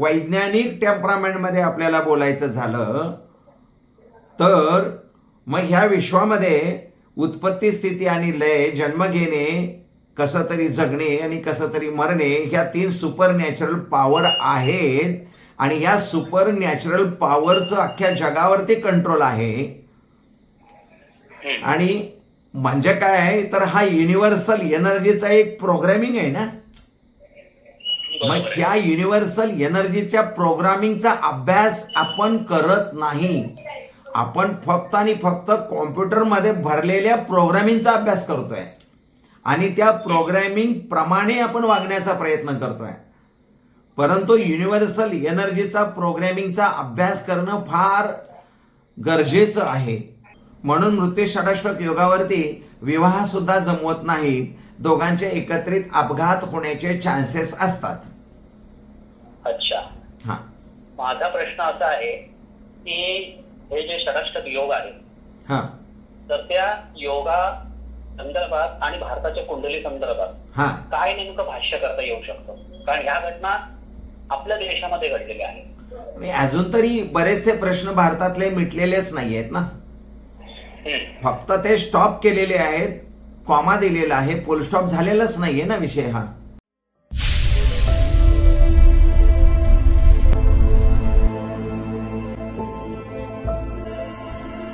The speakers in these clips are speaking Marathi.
वैज्ञानिक टेम्परामेंटमध्ये आपल्याला बोलायचं झालं तर मग ह्या विश्वामध्ये उत्पत्ती स्थिती आणि लय जन्म घेणे कसं तरी जगणे आणि कसं तरी मरणे ह्या तीन सुपर नॅचरल पॉवर आहेत. आणि या सुपर नॅचरल पॉवरचं अख्ख्या जगावरती कंट्रोल आहे. आणि म्हणजे काय? आहे तर हा युनिव्हर्सल एनर्जीचा एक प्रोग्रॅमिंग आहे ना? मग ह्या युनिव्हर्सल एनर्जीच्या प्रोग्रामिंगचा अभ्यास आपण करत नाही. आपण फक्त आणि फक्त कॉम्प्युटरमध्ये भरलेल्या प्रोग्रामिंगचा अभ्यास करतोय. आणि त्या प्रोग्रॅमिंग प्रमाणे आपण वागण्याचा प्रयत्न करतोय. परंतु युनिव्हर्सल एनर्जीचा प्रोग्रॅमिंगचा अभ्यास करणं फार गरजेचं आहे. म्हणून मृत्यू षडाष्टक योगावरती विवाह सुद्धा जमवत नाही दोघांचे एकत्रित अपघात होण्याचे चान्सेस असतात. अच्छा. हा. माझा प्रश्न असा आहे की हे जे षडाष्टक योग आहे हा. तर त्या योगा संदर्भात आणि भारताच्या कुंडली संदर्भात हा. काय नेमकं भाष्य करता येऊ शकतं? कारण ह्या घटना आपल्या देशामध्ये घडलेल्या आहेत. अजून तरी बरेचसे प्रश्न भारतातले मिटलेलेच नाही आहेत ना. फक्त ते स्टॉप केलेले आहेत. कॉमा दिलेला आहे पोलस्टॉप स्टॉप झालेलाच नाहीये ना विषय हा.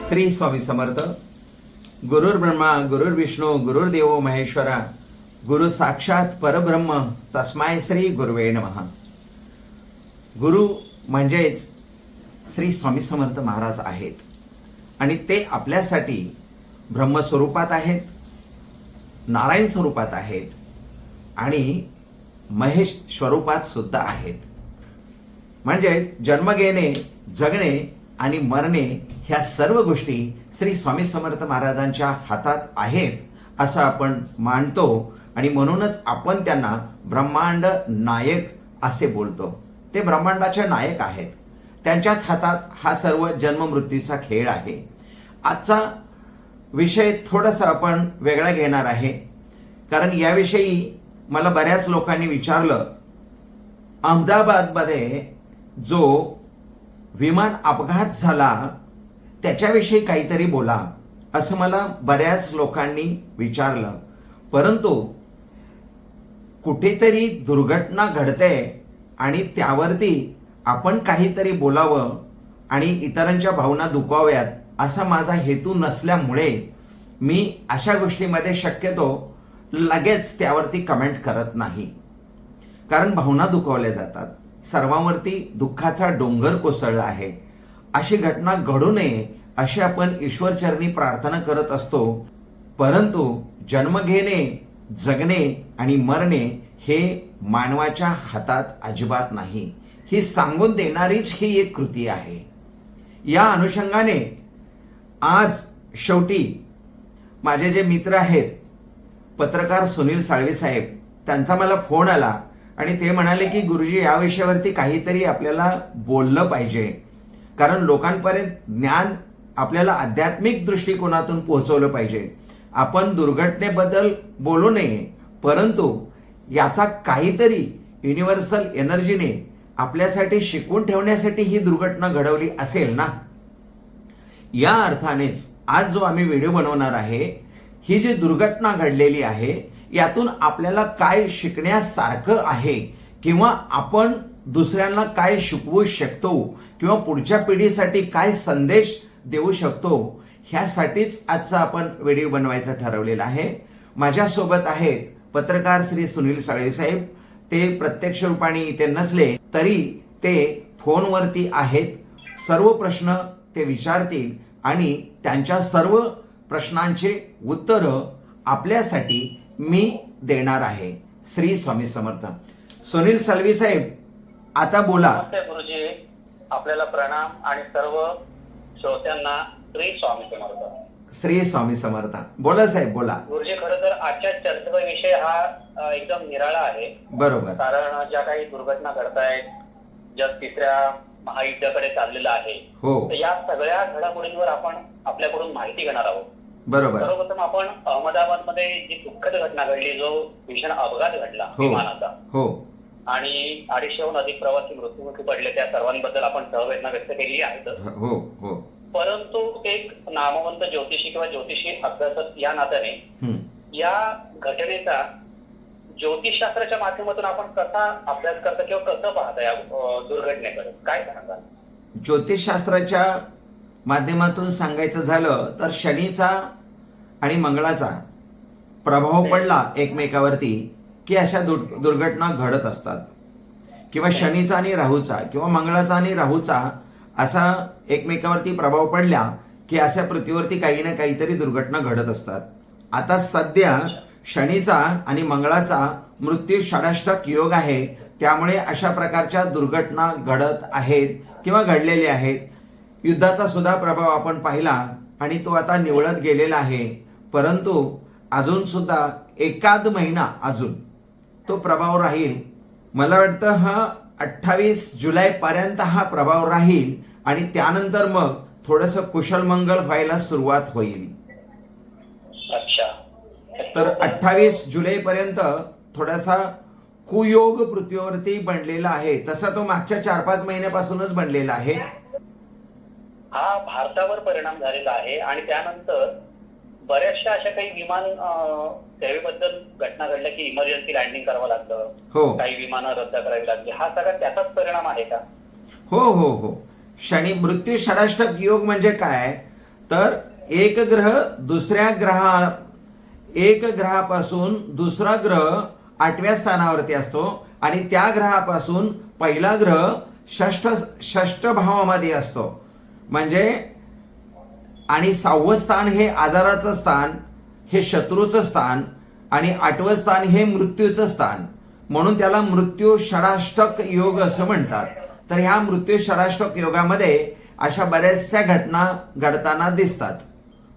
श्री स्वामी समर्थ. गुरुर ब्रह्मा गुरुर विष्णू गुरुर देवो महेश्वरा गुरु साक्षात परब्रह्म तस्माय श्री गुरुवे नमः. गुरु म्हणजेच श्री स्वामी समर्थ महाराज आहेत. आणि ते आपल्यासाठी ब्रह्मस्वरूपात आहेत. नारायण स्वरूपात आहेत आणि महेश स्वरूपात सुद्धा आहेत. म्हणजे जन्म घेणे जगणे आणि मरणे ह्या सर्व गोष्टी श्री स्वामी समर्थ महाराजांच्या हातात आहेत असं आपण मानतो आणि म्हणूनच आपण त्यांना ब्रह्मांड नायक असे बोलतो. ते ब्रह्मांडाचे नायक आहेत. त्यांच्याच हातात हा सर्व जन्म मृत्यूचा खेळ आहे. आजचा विषय थोडासा आपण वेगळा घेणार आहे. कारण याविषयी मला बऱ्याच लोकांनी विचारलं अहमदाबादमध्ये जो विमान अपघात झाला त्याच्याविषयी काहीतरी बोला असं मला बऱ्याच लोकांनी विचारलं. परंतु कुठेतरी दुर्घटना घडते आणि त्यावरती आपण काहीतरी बोलावं आणि इतरांच्या भावना दुखाव्यात असा माझा हेतू नसल्यामुळे मी अशा गोष्टीमध्ये शक्यतो लगेच त्यावरती कमेंट करत नाही. कारण भावना दुखावल्या जातात. सर्वांवरती दुःखाचा डोंगर कोसळला आहे. अशी घटना घडू नये अशी आपण ईश्वरचरणी प्रार्थना करत असतो. परंतु जन्म घेणे जगणे आणि मरणे हे मानवाच्या हातात अजिबात नाही. ही सांगून देणारीच ही एक कृती आहे. या अनुषंगाने आज शेवटी माझे जे मित्र आहेत पत्रकार सुनील साळवे साहेब त्यांचा मला फोन आला आणि ते म्हणाले की गुरुजी या विषयावरती काहीतरी आपल्याला बोललं पाहिजे. कारण लोकांपर्यंत ज्ञान आपल्याला आध्यात्मिक दृष्टिकोनातून पोहोचवलं पाहिजे. आपण दुर्घटनेबद्दल बोलू नये परंतु याचा काहीतरी युनिव्हर्सल एनर्जीने आपल्यासाठी शिकवून ठेवण्यासाठी ही दुर्घटना घडवली असेल ना? या अर्थानेच आज जो आम्ही व्हिडिओ बनवणार आहे ही जी दुर्घटना घडलेली आहे यातून आपल्याला काय शिकण्यासारखं आहे किंवा आपण दुसऱ्यांना काय शिकवू शकतो किंवा पुढच्या पिढीसाठी काय संदेश देऊ शकतो ह्यासाठीच आजचा आपण व्हिडिओ बनवायचा ठरवलेला आहे. माझ्यासोबत आहेत पत्रकार श्री सुनील साळेसाहेब ते प्रत्यक्ष रूपाने इथे नसले तरी ते फोनवरती आहेत. सर्व प्रश्न ते विचारतील आणि त्यांच्या सर्व प्रश्नांचे उत्तर आपल्यासाठी मी देणार आहे. श्री स्वामी समर्थ. सुनील सलवी साहेब आता बोला. गुरुजी. आपल्याला प्रणाम आणि सर्व श्रोत्यांना श्री स्वामी समर्थ. श्री स्वामी समर्थ. बोला साहेब बोला. गुरुजी खरं तर आजच्या चर्चेचा विषय हा एकदम निराळा आहे. बरोबर. कारण ज्या काही दुर्घटना घडतायत जग तिसऱ्या महायुद्धाकडे चाललेलं आहे. हो. तर या सगळ्या घडामोडींवर आपण आपल्याकडून माहिती घेणार आहोत. बरोबर. सर्वप्रथम आपण अहमदाबादमध्ये जी दुःखद घटना घडली जो भीषण अपघात घडला हो. विमानाचा. हो. आणि अडीचशेहून अधिक प्रवासी मृत्युमुखी पडले त्या सर्वांबद्दल आपण सहवेदना व्यक्त केलेली आहे. हो हो परंतु एक नामवंत ज्योतिषी किंवा ज्योतिषी अभ्यासक या नात्याने हम्म. या घटनेचा ज्योतिषशास्त्राच्या माध्यमातून आपण कसा अभ्यास करता किंवा कसं पाहता या दुर्घटनेकडे? काय सांगाल? ज्योतिषशास्त्राच्या माध्यमातून सांगायचं झालं तर शनीचा आणि मंगळाचा प्रभाव पडला एकमेकावरती की अशा दुर्- दुर्घटना घडत असतात. किंवा शनीचा आणि राहूचा किंवा मंगळाचा आणि राहूचा असा एकमेकावरती प्रभाव पडला की अशा पृथ्वीवरती काही ना काहीतरी दुर्घटना घडत असतात. आता सध्या शनीचा आणि मंगळाचा मृत्यू षडाष्टक योग आहे. त्यामुळे अशा प्रकारच्या दुर्घटना घडत आहेत किंवा घडलेल्या आहेत. युद्धाचा सुद्धा प्रभाव आपण पाहिला आणि तो आता निवळत गेलेला आहे. परंतु अजून सुद्धा एकाद महिना अजून तो प्रभाव राहील. मला वाटतं हा अठ्ठावीस जुलैपर्यंत हा प्रभाव राहील आणि त्यानंतर मग थोडंसं कुशलमंगल व्हायला सुरुवात होईल. तर अठ्ठावीस जुलै पर्यंत थोडासा कुयोग पृथ्वीवरती बनलेला आहे. तसा तो मागच्या चार पाच महिन्यापासूनच बनलेला आहे. हा भारतावर परिणाम झालेला आहे आणि त्यानंतर बऱ्याचशा अशा काही विमान सेवेबद्दल घटना घडल्या की इमर्जन्सी लँडिंग करावं लागतं. हो. काही विमानं रद्द करावी लागली. हा सगळा त्याचाच परिणाम आहे का? हो हो हो. शनी मृत्यू षडाष्टक योग म्हणजे काय? तर एक ग्रह दुसऱ्या ग्रहा एक ग्रहापासून दुसरा ग्रह आठव्या स्थानावरती असतो आणि त्या ग्रहापासून पहिला ग्रह षष्ठ षष्ठ भावामध्ये असतो. म्हणजे आणि सहावं स्थान हे आजाराचं स्थान हे शत्रूचं स्थान आणि आठवं स्थान हे मृत्यूचं स्थान. म्हणून त्याला मृत्यू षडाष्टक योग असं म्हणतात. तर ह्या मृत्यू षडाष्टक योगामध्ये अशा बऱ्याचशा घटना घडताना दिसतात.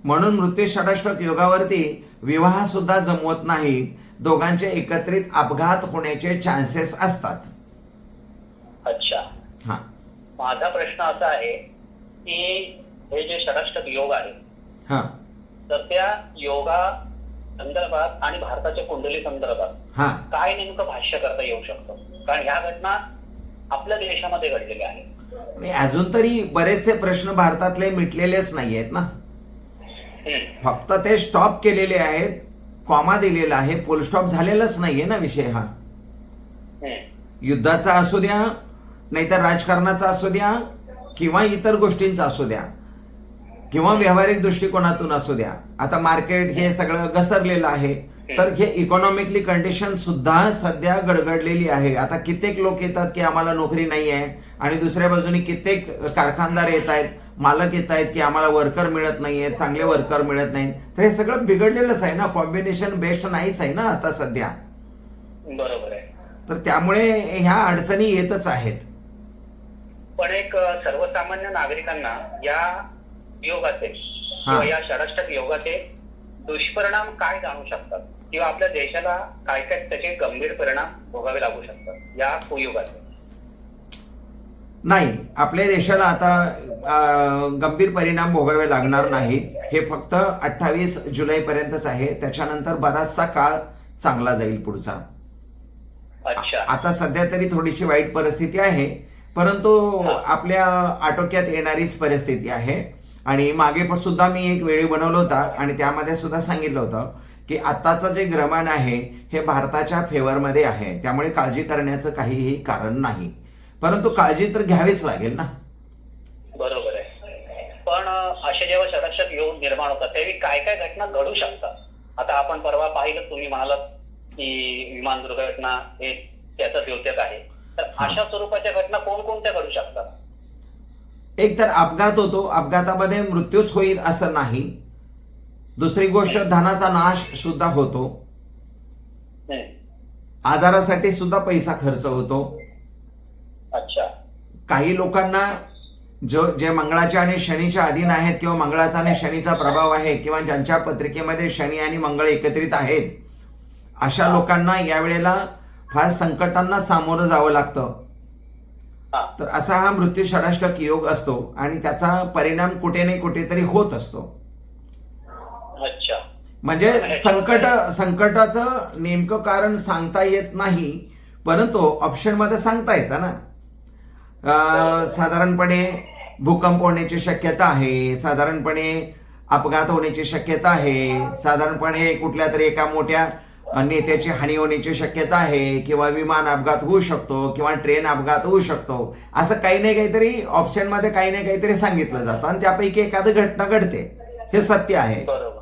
म्हणून मृत्यू षडाष्टक योगावरती विवाह सुद्धा जमवत नाही. दोघांचे एकत्रित अपघात होण्याचे चान्सेस असतात. अच्छा. हा. माझा प्रश्न असा आहे की हे जे षडाष्टक योग आहे हा. तर त्या योगा संदर्भात आणि भारताच्या कुंडली संदर्भात हा. काय नेमकं भाष्य करता येऊ शकतं? कारण ह्या घटना आपल्या देशामध्ये घडलेल्या आहेत. अजून तरी बरेचसे प्रश्न भारतातले मिटलेलेच नाही आहेत ना. फक्त ते स्टॉप केलेले आहेत कॉमा दिलेला आहे फुल स्टॉप झालेलाच नाहीये ना विषय हा. युद्धाचा असू द्या नाहीतर राजकारणाचा असू द्या किंवा इतर गोष्टींचा असू द्या किंवा व्यावहारिक दृष्टिकोनातून असू द्या. आता मार्केट हे सगळं घसरलेलं आहे तर हे इकॉनॉमिकली कंडिशन सुद्धा सध्या गडगडलेली आहे. आता कित्येक लोक येतात की आम्हाला नोकरी नाही आहे आणि दुसऱ्या बाजूने कित्येक कारखानदार येत आहेत मालक येत आहेत की आम्हाला वर्कर मिळत नाहीये चांगले वर्कर मिळत नाहीत. तर हे सगळं बिघडलेलंच आहे ना? कॉम्बिनेशन बेस्ट नाहीच आहे ना आता सध्या? बरोबर आहे. तर त्यामुळे ह्या अडचणी येतच आहेत. पण एक सर्वसामान्य नागरिकांना या योगाचे किंवा या षडाष्टक योगाचे दुष्परिणाम काय जाणू शकतात? किंवा आपल्या देशाला काय काय त्याचे गंभीर परिणाम भोगावे लागू शकतात? या कुयुगाचे. नाही आपल्या देशाला आता गंभीर परिणाम भोगावे लागणार नाहीत. हे फक्त अठ्ठावीस जुलै पर्यंतच आहे. त्याच्यानंतर बराचसा काळ चांगला जाईल पुढचा. आता सध्या तरी थोडीशी वाईट परिस्थिती आहे परंतु आपल्या आटोक्यात येणारीच परिस्थिती आहे. आणि मागे पण सुद्धा मी एक व्हिडिओ बनवला होता आणि त्यामध्ये सुद्धा सांगितलं होतं की आत्ताचं जे ग्रहण आहे हे भारताच्या फेवरमध्ये आहे. त्यामुळे काळजी करण्याचं काहीही कारण नाही. परंतु काळजी तर घ्यावीच लागेल ना. बरोबर आहे. पण असे जेव्हा षडाक्षक योग निर्माण होतात त्यावेळी काय काय घटना घडू शकतात? आता आपण परवा पाहिलं तुम्ही म्हणालात की विमान दुर्घटना हे त्याचं द्योतक आहे. तर अशा स्वरूपाच्या घटना कोणकोणत्या घडू शकतात? एक तर अपघात होतो. अपघातामध्ये मृत्यूच होईल असं नाही. दुसरी गोष्ट धनाचा नाश सुद्धा होतो. आजारासाठी सुद्धा पैसा खर्च होतो. काही लोकांना जो जे मंगळाच्या आणि शनीच्या अधीन आहेत किंवा मंगळाचा आणि शनीचा प्रभाव आहे किंवा ज्यांच्या पत्रिकेमध्ये शनी आणि मंगळ एकत्रित आहेत अशा लोकांना यावेळेला फार संकटांना सामोरं जावं लागतं. तर असा हा मृत्यू षडाष्टक योग असतो आणि त्याचा परिणाम कुठे नाही कुठेतरी होत असतो. अच्छा. म्हणजे संकट संकटाचं नेमकं कारण सांगता येत नाही परंतु ऑप्शनमध्ये सांगता येतं ना. साधारणपणे भूकंप होण्याची शक्यता आहे साधारणपणे अपघात होण्याची शक्यता आहे साधारणपणे कुठल्या तरी एका मोठ्या नेत्याची हानी होण्याची शक्यता आहे किंवा विमान अपघात होऊ शकतो किंवा ट्रेन अपघात होऊ शकतो. असं काही नाही काहीतरी ऑप्शनमध्ये काही नाही काहीतरी सांगितलं जातं आणि त्यापैकी एखादी घटना घडते. हे सत्य आहे. बरोबर.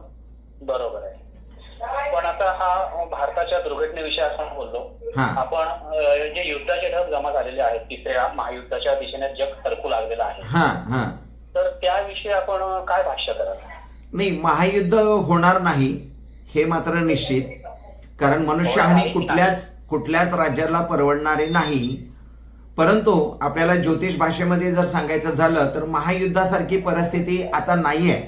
बरोबर आहे. पण आता हा भारताच्या दुर्घटनेविषयी आपण बोललो. आपण जे युद्धाचे ढग जमा झालेले आहेत तिसऱ्या महायुद्धाच्या दिशेने जग सरकू लागलेलं आहे. हा हा. तर त्याविषयी आपण काय भाष्य कराल? नाही महायुद्ध होणार नाही हे मात्र निश्चित. कारण मनुष्यहानी कुठल्याच कुठल्याच राज्याला परवडणारे नाही. परंतु आपल्याला ज्योतिष भाषेमध्ये जर सांगायचं झालं तर महायुद्धासारखी परिस्थिती आता नाहीये.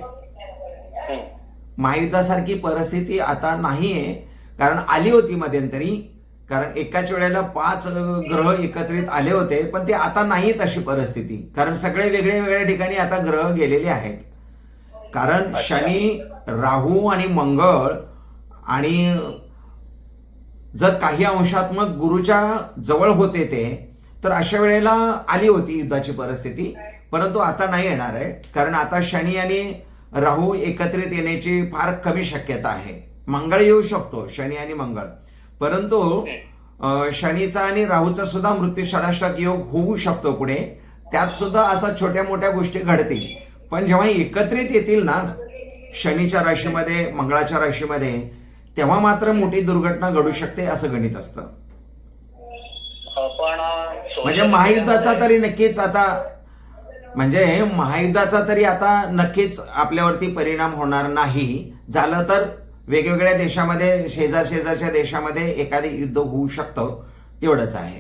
महायुद्धासारखी परिस्थिती आता नाहीये. कारण आली होती मध्यंतरी कारण एकाच वेळेला पाच ग्रह एकत्रित आले होते पण ते आता नाही तशी परिस्थिती. कारण सगळे वेगळे वेगळ्या ठिकाणी आता ग्रह गेलेले आहेत. कारण. शनी राहू आणि मंगळ आणि जर काही अंशात मग गुरुच्या जवळ होते ते तर अशा वेळेला आली होती युद्धाची परिस्थिती. परंतु आता नाही येणार आहे. कारण आता शनी आणि राहू एकत्रित येण्याची फार कमी शक्यता आहे. मंगळ येऊ शकतो शनी आणि मंगळ. परंतु शनीचा आणि राहूचा सुद्धा मृत्यू षडाष्टक योग होऊ शकतो पुढे. त्यात सुद्धा असा छोट्या मोठ्या गोष्टी घडतील. पण जेव्हा एकत्रित येतील ना शनीच्या राशीमध्ये मंगळाच्या राशीमध्ये तेव्हा मात्र मोठी दुर्घटना घडू शकते असं गणित असतं. म्हणजे महायुद्धाचा तरी नक्कीच आता म्हणजे महायुद्धाचा तरी आता नक्कीच आपल्यावरती परिणाम होणार नाही. झालं तर वेगवेगळ्या देशामध्ये शेजार शेजारच्या देशामध्ये एखादे युद्ध होऊ शकतं एवढंच आहे.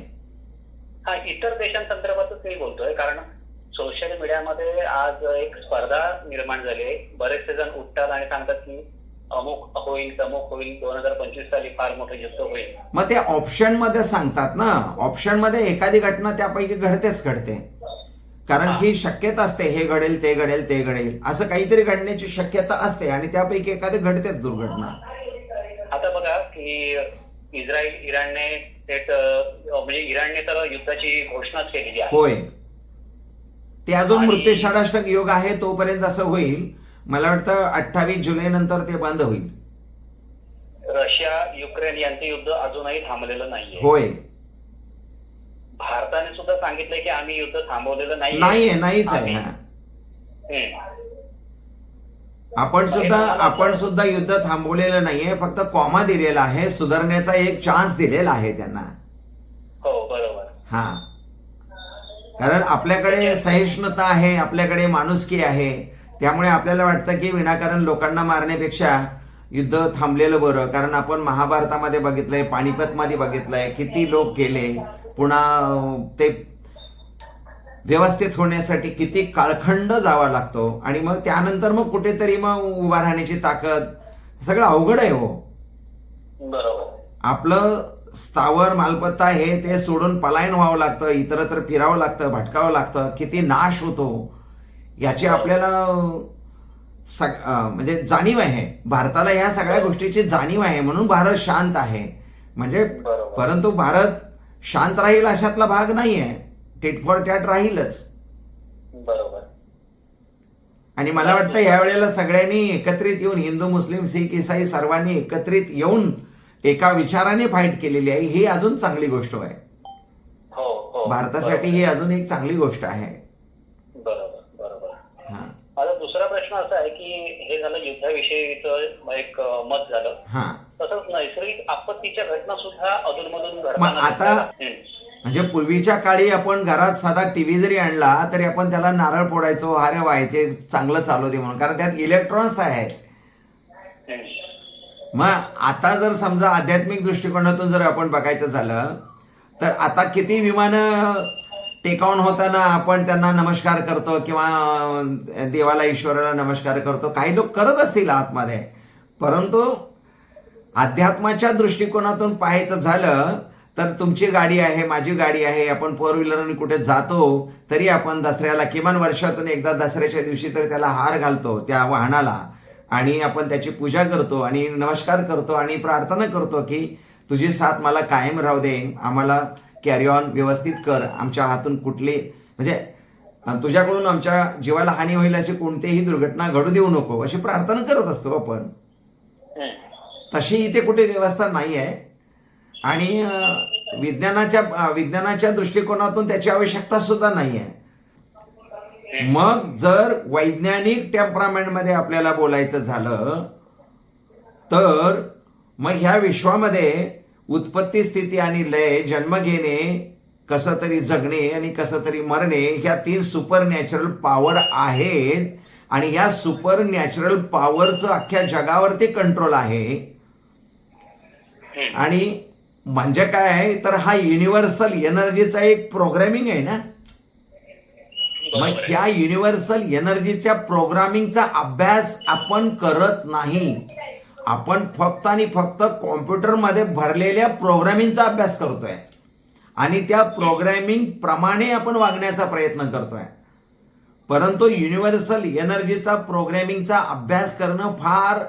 हा इतर देशांसंदर्भातच मी बोलतोय कारण सोशल मीडियामध्ये आज एक स्पर्धा निर्माण झाली आहे. बरेचसे जण उठतात आणि सांगतात की अमुक होईल तमुक होईल दोन हजार पंचवीस साली फार मोठं युद्ध होईल. मग ते ऑप्शनमध्ये सांगतात ना. ऑप्शनमध्ये एखादी घटना त्यापैकी घडतेच घडते. कारण ही. शक्यता असते हे घडेल ते घडेल ते घडेल. असं काहीतरी घडण्याची शक्यता असते आणि त्यापैकी एखादी घडतेच दुर्घटना. आता बघा की इस्रायल इराणने थेट म्हणजे इराणने तर युद्धाची घोषणाच केलेली आहे. होय. ते अजून मृत्यू षडाष्टक योग आहे तोपर्यंत असं होईल. मला वाटतं अठ्ठावीस जुलै नंतर ते बंद होईल. रशिया युक्रेन यांचं युद्ध अजूनही थांबलेलं नाहीये. होय. भारताने सुद्धा सांगितलंय की आम्ही युद्ध थांबवलेलं नाहीये. नाहीये नाहीच आहे हा. आपण सुद्धा आपण सुद्धा युद्ध थांबवलेलं नाहीये फक्त कॉमा दिलेला आहे सुधारण्याचा एक चान्स दिलेला आहे त्यांना. हो बरोबर. हा. कारण आपल्याकडे सहिष्णुता आहे आपल्याकडे माणुसकी आहे त्यामुळे आपल्याला वाटतं की विनाकारण लोकांना मारण्यापेक्षा युद्ध थांबलेलं बरं. कारण आपण महाभारतामध्ये बघितलंय पानिपतमध्ये बघितलंय किती लोक गेले पुन्हा ते व्यवस्थित होण्यासाठी किती काळखंड जावा लागतो. आणि मग त्यानंतर मग कुठेतरी मग उभा राहण्याची ताकद सगळं अवघड आहे हो. बरोबर. आपलं स्थावर मालमत्ता हे ते सोडून पलायन व्हावं लागतं इतरत्र फिरावं लागतं भटकावं लागतं किती नाश होतो. याची आपल्याला सग म्हणजे जाणीव आहे. भारताला ह्या सगळ्या गोष्टीची जाणीव आहे म्हणून भारत शांत आहे. म्हणजे. परंतु भारत शांत राहील अशातला भाग नाहीये. टिट फॉर टॅट राहीलच. बरोबर. आणि मला वाटतं यावेळेला सगळ्यांनी एकत्रित येऊन हिंदू मुस्लिम सिख इसाई सर्वांनी एकत्रित येऊन एका विचाराने फाईट केलेली आहे. ही अजून चांगली गोष्ट आहे. हो हो. भारतासाठी ही अजून एक चांगली गोष्ट आहे. आता दुसरा प्रश्न असा आहे की हे झालं युद्धाविषयीचं एक मत झालं हा तसंच नैसर्गिक आपत्तीच्या घटना सुद्धा अधूनमधून मग घडताना आता- दिसतात. हम्म. म्हणजे पूर्वीच्या काळी आपण घरात साधा टीव्ही जरी आणला तरी आपण त्याला नारळ फोडायचो हारे व्हायचे चांगलं चालू दे म्हणून कारण त्यात इलेक्ट्रॉन्स आहेत हम्म. मग आता जर समजा आध्यात्मिक दृष्टिकोनातून जर आपण बघायचं झालं तर आता किती विमानं टेकावून होताना आपण त्यांना नमस्कार करतो किंवा देवाला ईश्वराला नमस्कार करतो. काही लोक करत असतील आतमध्ये. परंतु अध्यात्माच्या दृष्टिकोनातून पाहायचं झालं तर तुमची गाडी आहे माझी गाडी आहे आपण फोर व्हीलरने कुठे जातो तरी आपण दसऱ्याला किमान वर्षातून एकदा दसऱ्याच्या दिवशी तरी त्याला हार घालतो त्या वाहनाला. आणि आपण त्याची पूजा करतो आणि नमस्कार करतो आणि प्रार्थना करतो की तुझी साथ मला कायम राहू दे. आम्हाला कॅरी ऑन व्यवस्थित कर आमच्या हातून कुठली म्हणजे तुझ्याकडून आमच्या जीवाला हानी होईल अशी कोणतीही दुर्घटना घडू देऊ नको अशी प्रार्थना करत असतो आपण. तशी इथे कुठे व्यवस्था नाही आहे आणि विज्ञानाच्या विज्ञानाच्या दृष्टिकोनातून त्याची आवश्यकता सुद्धा नाही आहे मग जर वैज्ञानिक टेम्परामेंटमध्ये आपल्याला बोलायचं झालं तर मग ह्या विश्वामध्ये उत्पत्ती स्थिती आणि लय जन्म घेणे कसं तरी जगणे आणि कसं तरी मरणे ह्या तीन सुपर नॅचरल पॉवर आहेत. आणि या सुपर नॅचरल पॉवरचं अख्ख्या जगावरती कंट्रोल आहे. आणि म्हणजे काय? आहे तर हा युनिव्हर्सल एनर्जीचा एक प्रोग्रॅमिंग आहे ना? मग. ह्या युनिव्हर्सल एनर्जीच्या प्रोग्रामिंगचा अभ्यास आपण करत नाही. आपण फक्त आणि फक्त कॉम्प्युटरमध्ये भरलेल्या प्रोग्रॅमिंगचा अभ्यास करतोय. आणि त्या प्रोग्रॅमिंग प्रमाणे आपण वागण्याचा प्रयत्न करतोय. परंतु युनिव्हर्सल एनर्जीचा प्रोग्रॅमिंगचा अभ्यास करणं फार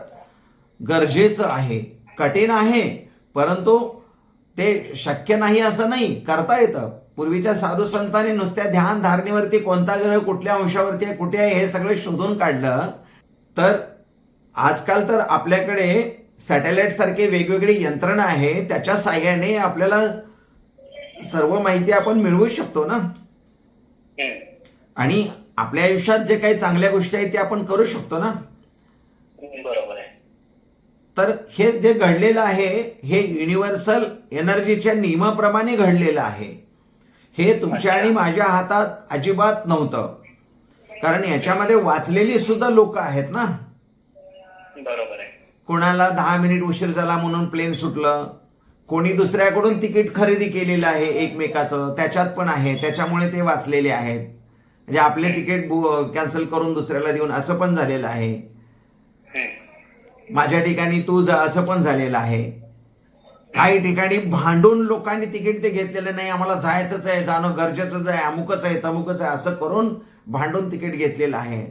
गरजेचं आहे. कठीण आहे. परंतु ते शक्य नाही असं नाही करता येतं. पूर्वीच्या साधू संतांनी नुसत्या ध्यान धारणेवरती कोणता ग्रह कुठल्या अंशावरती आहे कुठे आहे हे सगळं शोधून काढलं तर आजकाल तर आपल्याकडे सॅटेलाइट सारखी वेगवेगळी यंत्रणा आहे त्याच्या साह्याने आपल्याला सर्व माहिती आपण मिळवू शकतो ना. आणि आपल्या आयुष्यात जे काही चांगल्या गोष्टी आहेत ते आपण करू शकतो ना? बरोबर आहे. तर हे जे घडलेलं आहे हे युनिव्हर्सल एनर्जीच्या नियमाप्रमाणे घडलेलं आहे. हे तुमच्या आणि माझ्या हातात अजिबात नव्हतं. कारण याच्यामध्ये वाचलेली सुद्धा लोक आहेत ना? बरोबर आहे. कोणाला दहा मिनिट उशीर झाला म्हणून प्लेन सुटलं कोणी दुसऱ्याकडून तिकीट खरेदी केलेलं आहे एकमेकाचं त्याच्यात पण आहे त्याच्यामुळे ते वाचलेले आहेत. म्हणजे आपले तिकीट कॅन्सल करून दुसऱ्याला देऊन असं पण झालेलं आहे. माझ्या ठिकाणी तू जा असं पण झालेलं आहे. काही ठिकाणी भांडून लोकांनी तिकीट ते घेतलेलं नाही आम्हाला जायचंच आहे जाणं गरजेचंच आहे अमुकच आहे तमुकच आहे असं करून भांडून तिकीट घेतलेलं आहे.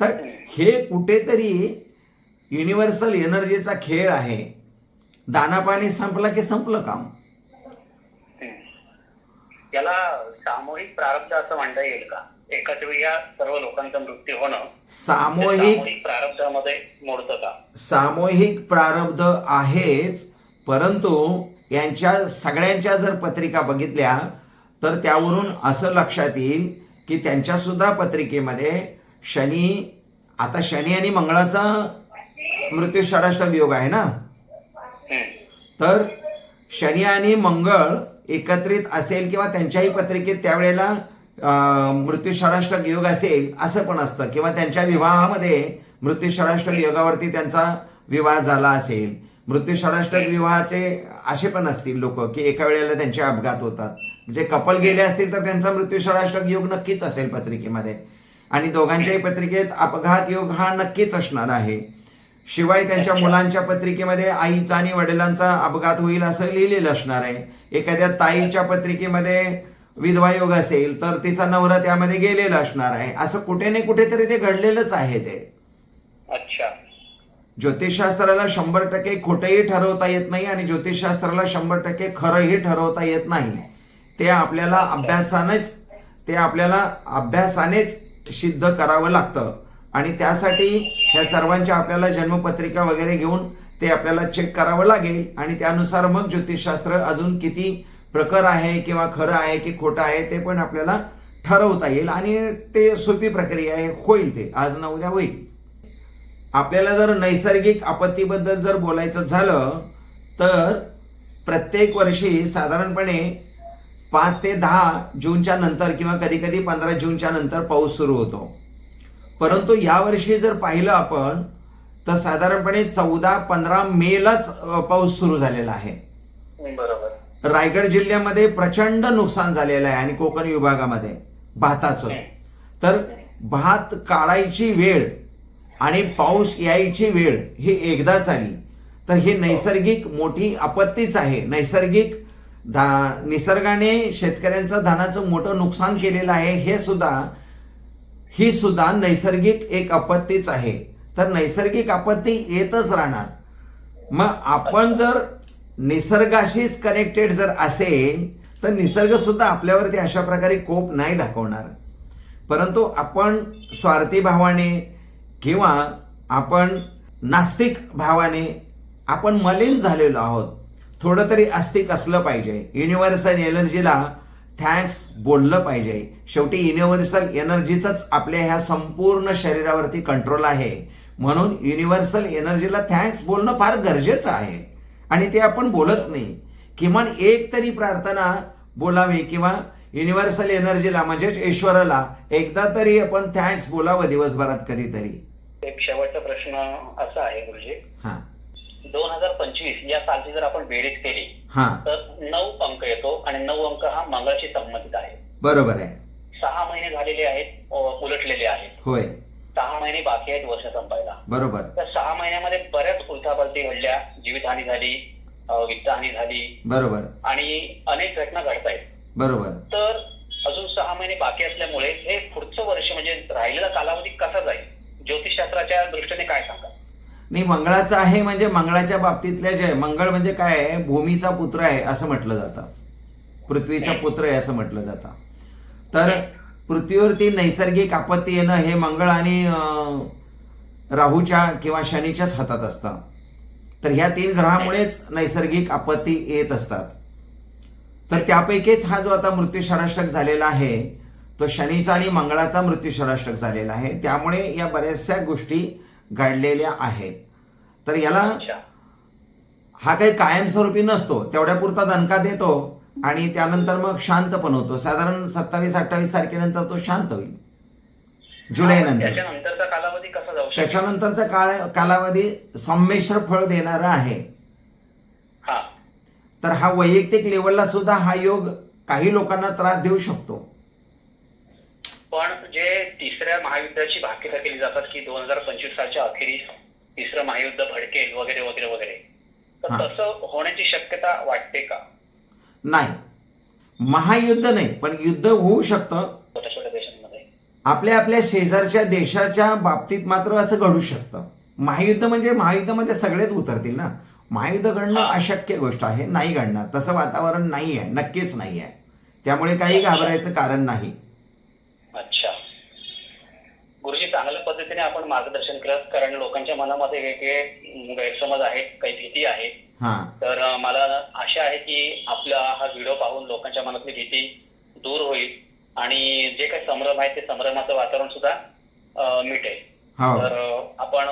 तर हे कुठेतरी युनिव्हर्सल एनर्जीचा खेळ आहे. दाना पाणी संपला की संपलं काम. याला सामूहिक प्रारब्ध असं म्हणता येईल का? एकाच वेळी या सर्व लोकांचा मृत्यू होणं सामूहिक प्रारब्धामध्ये मोडतं का? सामूहिक प्रारब्ध आहेच परंतु यांच्या सगळ्यांच्या जर पत्रिका बघितल्या तर त्यावरून असं लक्षात येईल की त्यांच्या सुद्धा पत्रिकेमध्ये शनी आता शनी आणि मंगळाचा मृत्यू षडाष्टक योग आहे ना. तर शनी आणि मंगळ एकत्रित असेल किंवा त्यांच्याही पत्रिकेत त्यावेळेला मृत्यू षडाष्टक योग असेल असं पण असतं. किंवा त्यांच्या विवाहामध्ये मृत्यू षडाष्टक योगावरती त्यांचा विवाह झाला असेल. मृत्यू षडाष्टक विवाहाचे असे पण असतील लोक की एका वेळेला त्यांचे अपघात होतात. म्हणजे कपल गेले असतील तर त्यांचा मृत्यू षडाष्टक योग नक्कीच असेल पत्रिकेमध्ये. आणि दोघांच्याही पत्रिकेत अपघात योग हा नक्कीच असणार आहे. शिवाय त्यांच्या मुलांच्या पत्रिकेमध्ये आईचा आणि वडिलांचा अपघात होईल असं लिहिलेलं असणार आहे. एखाद्या ताईच्या पत्रिकेमध्ये विधवा योग असेल तर तिचा नवरा त्यामध्ये गेलेला असणार आहे. असं कुठे नाही कुठेतरी ते घडलेलंच आहे ते. अच्छा. ज्योतिषशास्त्राला शंभर टक्के खोटंही ठरवता येत नाही आणि ज्योतिषशास्त्राला शंभर टक्के खरंही ठरवता येत नाही. ते आपल्याला अभ्यासानेच ते आपल्याला अभ्यासानेच सिद्ध करावं लागतं. आणि त्यासाठी ह्या सर्वांच्या आपल्याला जन्मपत्रिका वगैरे घेऊन ते आपल्याला चेक करावं लागेल. आणि त्यानुसार मग ज्योतिषशास्त्र अजून किती प्रखर आहे किंवा खरं आहे की खोटं आहे ते पण आपल्याला ठरवता येईल. आणि ते सोपी प्रक्रिया आहे होईल ते. आज ना उद्या होईल. आपल्याला जर नैसर्गिक आपत्तीबद्दल जर बोलायचं झालं तर प्रत्येक वर्षी साधारणपणे पाच ते दहा जूनच्या नंतर किंवा कधी कधी पंधरा जूनच्या नंतर पाऊस सुरू होतो. परंतु यावर्षी जर पाहिलं आपण तर साधारणपणे चौदा पंधरा मेलाच पाऊस सुरू झालेला आहे. बरोबर. रायगड जिल्ह्यामध्ये प्रचंड नुकसान झालेलं आहे आणि कोकण विभागामध्ये भाताचं. तर भात काढायची वेळ आणि पाऊस यायची वेळ ही एकदाच आली. तर ही नैसर्गिक मोठी आपत्तीच आहे. नैसर्गिक धा निसर्गाने शेतकऱ्यांचं धानाचं मोठं नुकसान केलेलं आहे. हे सुद्धा ही सुद्धा नैसर्गिक एक आपत्तीच आहे. तर नैसर्गिक आपत्ती येतच राहणार. मग आपण जर निसर्गाशीच कनेक्टेड जर असेल तर निसर्ग सुद्धा आपल्यावरती अशा प्रकारे कोप नाही दाखवणार. परंतु आपण स्वार्थी भावाने किंवा आपण नास्तिक भावाने आपण मलिन झालेलो आहोत. थोडं तरी आस्तिक असलं पाहिजे. युनिव्हर्सल एनर्जीला थँक्स बोललं पाहिजे. शेवटी युनिव्हर्सल एनर्जीचाच आपल्या ह्या संपूर्ण शरीरावरती कंट्रोल आहे. म्हणून युनिव्हर्सल एनर्जीला थँक्स बोलणं फार गरजेचं आहे. आणि ते आपण बोलत नाही. किमान एक तरी प्रार्थना बोलावी किंवा युनिव्हर्सल एनर्जीला म्हणजेच ईश्वराला एकदा तरी आपण थँक्स बोलावं दिवसभरात कधीतरी. एक शेवटचा प्रश्न असा आहे गुरुजी. हां. दोन हजार पंचवीस या सालची जर आपण बेरीज केली हां. तर नऊ अंक येतो आणि नऊ अंक हा मंगळाशी संबंधित आहे. बरोबर आहे. सहा महिने झालेले आहेत उलटलेले आहेत. होय. सहा महिने बाकी आहेत वर्ष संपायला. बरोबर. त्या सहा महिन्यामध्ये बऱ्याच उलथापालथी घडल्या जीवितहानी झाली वित्तहानी झाली. बरोबर. आणि अनेक घटना घडत आहेत बरोबर. तर अजून सहा महिने बाकी असल्यामुळे हे पुढचं वर्ष म्हणजे राहिलेला कालावधी कसा जाईल? ज्योतिषशास्त्राच्या दृष्टीने काय सांगा नाही मंगळाचं आहे म्हणजे मंगळाच्या बाबतीतल्या जे मंगळ म्हणजे काय आहे? भूमीचा पुत्र आहे असं म्हटलं जातं. पृथ्वीचा पुत्र आहे असं म्हटलं जातं. तर पृथ्वीवरती नैसर्गिक आपत्ती येणं हे मंगळ आणि राहूच्या किंवा शनीच्याच हातात असतं. तर ह्या तीन ग्रहामुळेच नैसर्गिक आपत्ती येत असतात. तर त्यापैकीच हा जो आता मृत्यू षडाष्टक झालेला आहे तो शनीचा आणि मंगळाचा मृत्यू षडाष्टक झालेला आहे. त्यामुळे या बऱ्याचशा गोष्टी घडलेल्या आहेत. तर याला हा काही कायमस्वरूपी नसतो. तेवढ्या पुरता दणका देतो आणि त्यानंतर मग शांत पण होतो. साधारण सत्तावीस अठ्ठावीस तारखेनंतर तो शांत होईल. जुलै नंतर त्याच्यानंतरचा कालावधी कसा जाऊ शकतो? त्याच्यानंतरचा काळ कालावधी संमिश्र फळ देणारा आहे. हा. तर हा वैयक्तिक लेवलला सुद्धा हा योग काही लोकांना त्रास देऊ शकतो. पण जे तिसऱ्या महायुद्धाची भाकीता केली जातात की दोन हजार पंचवीस सालच्या अखेरीस तिसरं महायुद्ध भडकेल वगैरे वगैरे वगैरे. तर. तसं होण्याची शक्यता वाटते का? नाही. महायुद्ध नाही पण युद्ध होऊ शकतं. छोट्या छोट्या देशांमध्ये. आपल्या आपल्या शेजारच्या देशाच्या बाबतीत मात्र असं घडू शकतं. महायुद्ध म्हणजे महायुद्धामध्ये सगळेच उतरतील ना. महायुद्ध घडणं. अशक्य गोष्ट आहे नाही घडणार. तसं वातावरण नाही आहे नक्कीच नाही आहे त्यामुळे काही घाबरायचं कारण नाही. गुरुजी चांगल्या पद्धतीने आपण मार्गदर्शन केलं कारण लोकांच्या मनामध्ये गैरसमज आहेत काही भीती आहे. हा. तर मला आशा आहे की आपला हा व्हिडिओ पाहून लोकांच्या मनातली भीती दूर होईल आणि जे काही संभ्रम आहे ते संभ्रमाचं वातावरण सुद्धा मिटेल. हो. तर आपण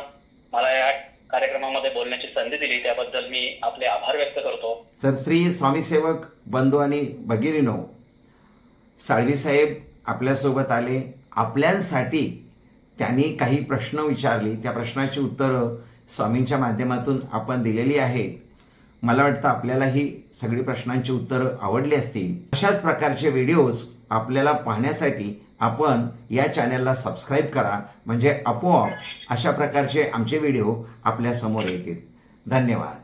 मला या कार्यक्रमामध्ये बोलण्याची संधी दिली त्याबद्दल मी आपले आभार व्यक्त करतो. तर श्री स्वामीसेवक बंधू आणि भगिनीनो साळवी साहेब आपल्यासोबत आले. आपल्यांसाठी त्यांनी काही प्रश्न विचारले. त्या प्रश्नाची उत्तरं स्वामींच्या माध्यमातून आपण दिलेली आहेत. मला वाटतं आपल्याला ही सगळी प्रश्नांची उत्तरं आवडली असतील. अशाच प्रकारचे व्हिडिओज आपल्याला पाहण्यासाठी आपण या चॅनलला सबस्क्राईब करा. म्हणजे आपोआप अशा प्रकारचे आमचे व्हिडिओ आपल्यासमोर येतील. धन्यवाद.